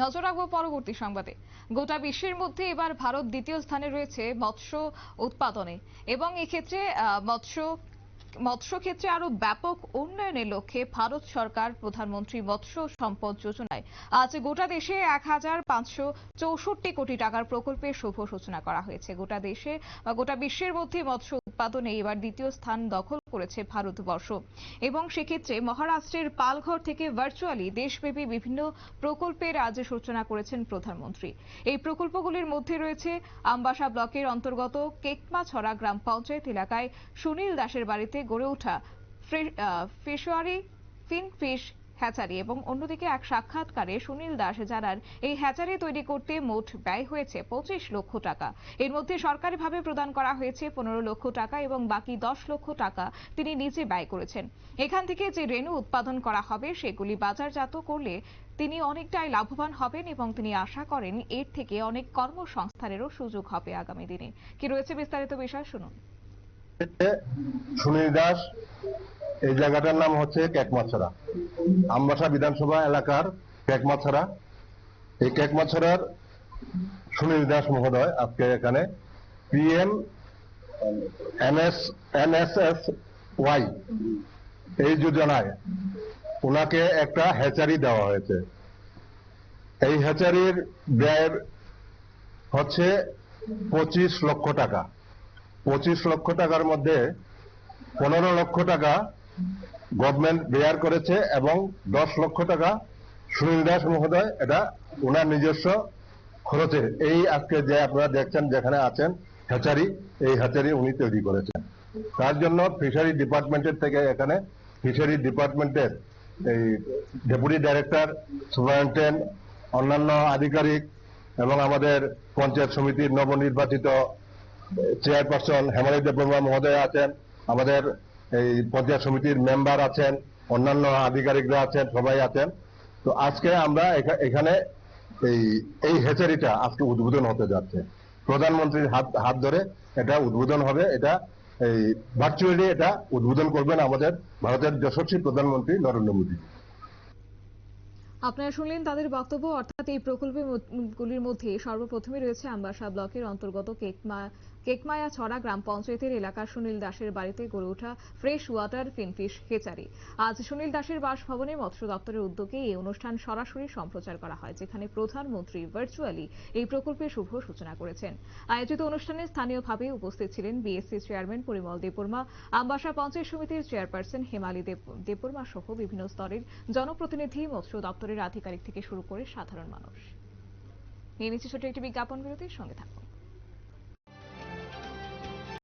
নজর রাখব পরবর্তী সংবাদে। গোটা বিশ্বের মধ্যে এবার ভারত দ্বিতীয় স্থানে রয়েছে মৎস্য উৎপাদনে এবং এক্ষেত্রে মৎস্য মৎস্য ক্ষেত্রে আরও ব্যাপক উন্নয়নের লক্ষ্যে ভারত সরকার প্রধানমন্ত্রী মৎস্য সম্পদ যোজনায় আজ গোটা দেশে এক হাজার পাঁচশো চৌষট্টি কোটি টাকার প্রকল্পের শুভ সূচনা করা হয়েছে। গোটা দেশে বা গোটা বিশ্বের মধ্যে মৎস্য উৎপাদনে এবার দ্বিতীয় স্থান দখল করেছে ভারতবর্ষ। এবং সেক্ষেত্রে মহারাষ্ট্রের পালঘর থেকে ভার্চুয়ালি দেশব্যাপী বিভিন্ন প্রকল্পের আজ সূচনা করেছেন প্রধানমন্ত্রী। এই প্রকল্পগুলির মধ্যে রয়েছে আমবাসা ব্লকের অন্তর্গত কেকমাছড়া গ্রাম পঞ্চায়েত এলাকায় সুনীল দাসের বাড়িতে গড়ে ওঠা ফিশারি ফিনফিশ হ্যাচারি এবং অন্যদিকে এক সাক্ষাৎকারে সুনীল দাস জানান, এই হ্যাচারি তৈরি করতে মোট ব্যয় হয়েছে পঁচিশ লক্ষ টাকা। এর মধ্যে সরকারিভাবে প্রদান করা হয়েছে পনেরো লক্ষ টাকা এবং বাকি দশ লক্ষ টাকা তিনি নিজে ব্যয় করেছেন। এখান থেকে যে রেণু উৎপাদন করা হবে, সেগুলি বাজারজাত করলে তিনি অনেকটাই লাভবান হবেন এবং তিনি আশা করেন এর থেকে অনেক কর্মসংস্থানেরও সুযোগ হবে আগামী দিনে। কি রয়েছে বিস্তারিত বিষয়? শুনুন। সুনীল দাস, এই জায়গাটার নাম হচ্ছে কেকমাছড়া। আমবাসা বিধানসভা এলাকার কেকমাছড়া। এই কেকমাছড়ার সুনীল দাস মহোদয় আজকে এখানে পিএম, এনএস এনএসএস ওয়াই এই যোজনায় ওনাকে একটা হ্যাচারি দেওয়া হয়েছে। এই হ্যাচারির ব্যয়ের হচ্ছে পঁচিশ লক্ষ টাকা। পঁচিশ লক্ষ টাকার মধ্যে পনেরো লক্ষ টাকা গভর্নমেন্ট বেয়ার করেছে এবং দশ লক্ষ টাকা সুনীল দাস মহোদয় এটা ওনার নিজস্ব খরচে এই আজকে যে আপনারা দেখছেন, যেখানে আছেন, হ্যাচারি, এই হ্যাচারি উনি তৈরি করেছেন। তার জন্য ফিশারি ডিপার্টমেন্টের থেকে এখানে ফিশারি ডিপার্টমেন্টের এই ডেপুটি ডাইরেক্টর সুপারিনটেন্ডেন্ট অন্যান্য আধিকারিক এবং আমাদের পঞ্চায়েত সমিতির নবনির্বাচিত চেয়ারপারসন হেমালী দেববর্মা মহোদয় আছেন। আমাদের এই পঞ্চায়েত সমিতির মেম্বার আছেন, অন্যান্য আধিকারিকরা আছেন, সবাই আছেন। তো আজকে আমরা এখানে এই এই হেচারিটা আজকে উদ্বোধন হতে যাচ্ছে। প্রধানমন্ত্রীর হাত হাত ধরে এটা উদ্বোধন হবে, এটা এই ভার্চুয়ালি এটা উদ্বোধন করবেন আমাদের ভারতের যশস্বী প্রধানমন্ত্রী নরেন্দ্র মোদী। আপনারা শুনলেন তাদের বক্তব্য এই প্রকল্পগুলির মধ্যে সর্বপ্রথমে রয়েছে আমবাসা ব্লকের অন্তর্গত কেকমা, কেকমায়া ছড়া গ্রাম পঞ্চায়েতের এলাকার সুনীল দাসের বাড়িতে গড়ে ওঠা ফ্রেশ ওয়াটার ফিনফিশ হেচারি আজ সুনীল দাসের বাসভবনে মৎস্য দপ্তরের উদ্যোগে এই অনুষ্ঠান সরাসরি সম্প্রচার করা হয়, যেখানে প্রধানমন্ত্রী ভার্চুয়ালি এই প্রকল্পের শুভ সূচনা করেছেন। আয়োজিত অনুষ্ঠানে স্থানীয়ভাবে উপস্থিত ছিলেন বিএসসি চেয়ারম্যান পরিমল দেববর্মা, আমবাসা পঞ্চায়েত সমিতির চেয়ারপারসন হেমালী দেব, দেববর্মা সহ বিভিন্ন স্তরের জনপ্রতিনিধি মৎস্য দপ্তরের আধিকারিক থেকে শুরু করে সাধারণ মানুষ। নিয়ে নিচ্ছে ছোট একটি বিজ্ঞাপন বিরতির সঙ্গে থাকুন।